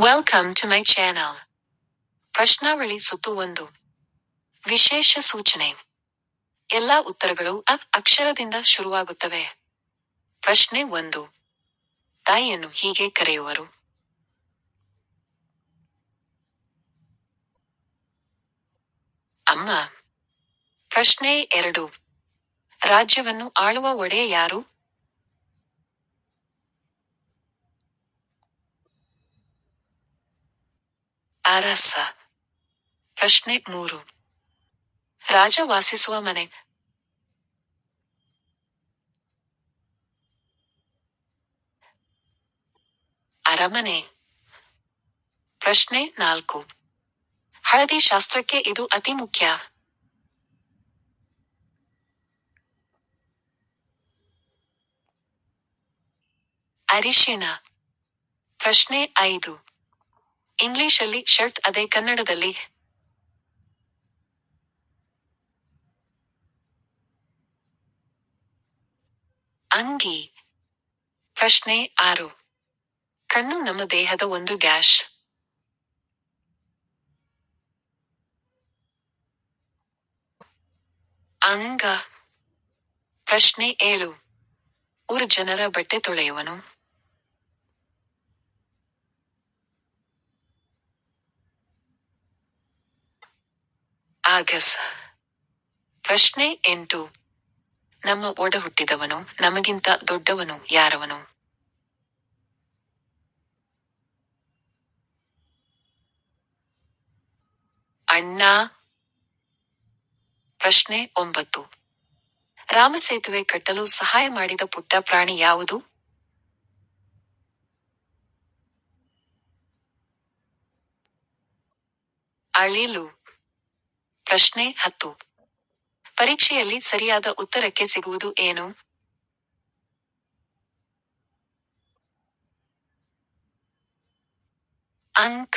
Welcome to my channel ಪ್ರಶ್ನಾವಳಿ ಸುತ್ತು ಒಂದು. ವಿಶೇಷ ಸೂಚನೆ. ಎಲ್ಲಾ ಉತ್ತರಗಳು ಅ ಅಕ್ಷರದಿಂದ ಶುರುವಾಗುತ್ತವೆ. ಪ್ರಶ್ನೆ ಒಂದು. ತಾಯಿಯನ್ನು ಹೀಗೆ ಕರೆಯುವರು. ಅಮ್ಮ. ಪ್ರಶ್ನೆ ಎರಡು. ರಾಜ್ಯವನ್ನು ಆಳುವ ಒಡೆಯ ಯಾರು? ಅರಸ. ಪ್ರಶ್ನೆ ಮೂರು. ರಾಜ ವಾಸಿಸುವ ಮನೆ. ಅರಮನೆ. ಪ್ರಶ್ನೆ ನಾಲ್ಕು. ಹಳದಿ ಶಾಸ್ತ್ರಕ್ಕೆ ಇದು ಅತಿ ಮುಖ್ಯ. ಅರಿಶಿನ. ಪ್ರಶ್ನೆ ಐದು. ಇಂಗ್ಲಿಷಲ್ಲಿ ಶರ್ಟ್, ಅದೇ ಕನ್ನಡದಲ್ಲಿ. ಅಂಗಿ. ಪ್ರಶ್ನೆ ಆರು. ಕಣ್ಣು ನಮ್ಮ ದೇಹದ ಒಂದು ಡ್ಯಾಶ್. ಅಂಗ. ಪ್ರಶ್ನೆ ಏಳು. ಊರು ಜನರ ಬಟ್ಟೆ ತೊಳೆಯುವನು. ಆಗಸ ಪ್ರಶ್ನೆ ಎಂಟು ನಮ್ಮ ಒಡ ಹುಟ್ಟಿದವನು, ನಮಗಿಂತ ದೊಡ್ಡವನು ಯಾರವನು? ಅಣ್ಣ. ಪ್ರಶ್ನೆ ಒಂಬತ್ತು. ರಾಮಸೇತುವೆ ಕಟ್ಟಲು ಸಹಾಯ ಮಾಡಿದ ಪುಟ್ಟ ಪ್ರಾಣಿ ಯಾವುದು? ಅಳಿಲು. ಪ್ರಶ್ನೆ ಹತ್ತು. ಪರೀಕ್ಷೆಯಲ್ಲಿ ಸರಿಯಾದ ಉತ್ತರಕ್ಕೆ ಸಿಗುವುದು ಏನು? ಅಂಕ.